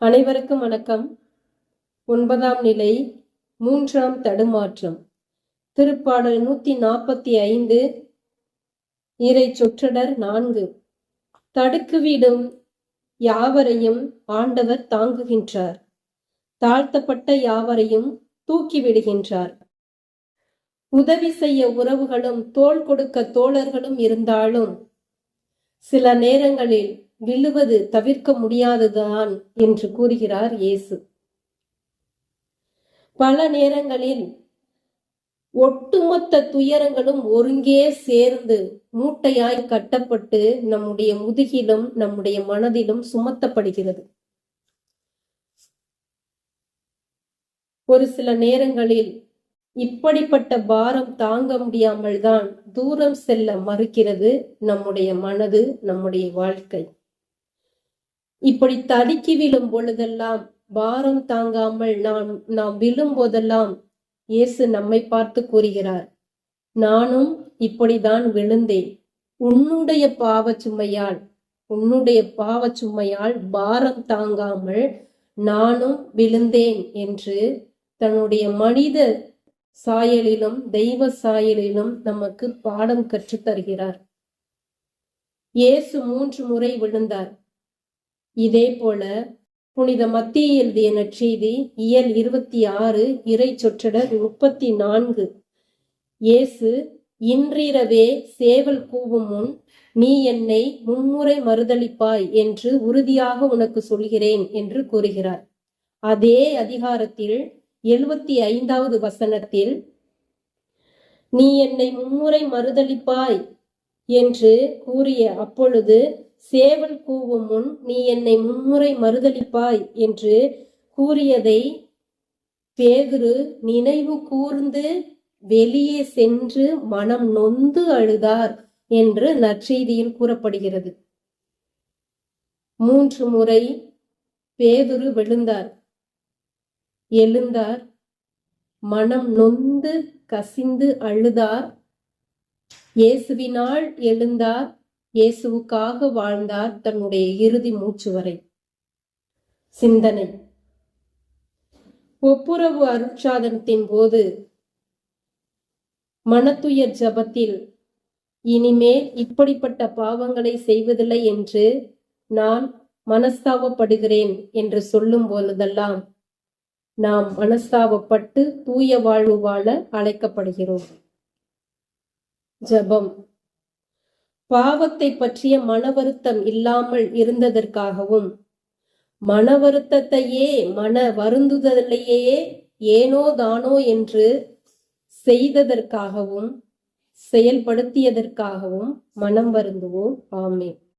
அனைவருக்கும் வணக்கம். ஒன்பதாம் நிலை மூன்றாம் தடுமாற்றம். திருப்பாடல் நூத்தி நாற்பத்தி ஐந்து இறை சொற்றடர் நான்கு. தடுக்குவிடும் யாவரையும் ஆண்டவர் தாங்குகின்றார். தாழ்த்தப்பட்ட யாவரையும் தூக்கி விடுகின்றார். உதவி செய்ய உறவுகளும் தோள் கொடுக்க தோழர்களும் இருந்தாலும் சில நேரங்களில் விழுவது தவிர்க்க முடியாததுதான் என்று கூறுகிறார் இயேசு. பல நேரங்களில் ஒட்டுமொத்த துயரங்களும் ஒருங்கே சேர்ந்து மூட்டையாய் கட்டப்பட்டு நம்முடைய முதுகிலும் நம்முடைய மனதிலும் சுமத்தப்படுகிறது. ஒரு சில நேரங்களில் இப்படிப்பட்ட பாரம் தாங்க முடியாமல் தான் தூரம் செல்ல மறுக்கிறது நம்முடைய மனது நம்முடைய வாழ்க்கை. இப்படி தடுக்கி விழும் பொழுதெல்லாம் பாரம் தாங்காமல் நாம் நாம் விழும் போதெல்லாம் இயேசு நம்மை பார்த்து கூறுகிறார் நானும் இப்படிதான் விழுந்தேன். உன்னுடைய பாவ சுமையால் உன்னுடைய பாவ சுமையால் பாரம் தாங்காமல் நானும் விழுந்தேன் என்று தன்னுடைய மனித சாயலிலும் தெய்வ சாயலிலும் நமக்கு பாடம் கற்றுத் தருகிறார் இயேசு மூன்று முறை விழுந்தார். இதே போல புனித மத்திய எழுதிய நற்செய்தி இயல் இருபத்தி ஆறு இறை சொற்றடர் முப்பத்தி நான்கு இயேசு இன்றிரவே சேவல் கூவும் முன் நீ என்னை மும்முறை மறுதளிப்பாய் என்று உறுதியாக உனக்கு சொல்கிறேன் என்று கூறுகிறார். அதே அதிகாரத்தில் எழுபத்தி ஐந்தாவது வசனத்தில் நீ என்னை மும்முறை மறுதளிப்பாய் என்று கூறிய அப்பொழுது சேவல் கூவும் முன் நீ என்னை மும்முறை மறுதளிப்பாய் என்று கூறியதை பேதுரு நினைவு கூர்ந்து வெளியே சென்று மனம் நொந்து அழுதார் என்று நற்செய்தியில் கூறப்படுகிறது. மூன்று முறை பேதுரு விழுந்தார். எழுந்தார். மனம் நொந்து கசிந்து அழுதார். இயேசுவினால் எழுந்தார். இயேசுவுக்காக வாழ்ந்தார் தன்னுடைய இறுதி மூச்சு வரை. சிந்தனை. ஒப்புரவு அருட்சாதனத்தின் போது மனத்துயர் ஜபத்தில் இனிமேல் இப்படிப்பட்ட பாவங்களை செய்வதில்லை என்று நான் மனஸ்தாபப்படுகிறேன் என்று சொல்லும் பொழுதெல்லாம் நாம் மனஸ்தாபப்பட்டு தூய வாழ்வு வாழ அழைக்கப்படுகிறோம். ஜபம். பாவத்தை பற்றிய மன வருத்தம் இல்லாமல் இருந்ததற்காகவும் மன வருத்தத்தையே மன வருந்துதலையே ஏனோ தானோ என்று செய்ததற்காகவும் செயல்படுத்தியதற்காகவும் மனம் வருந்துவோம். ஆமே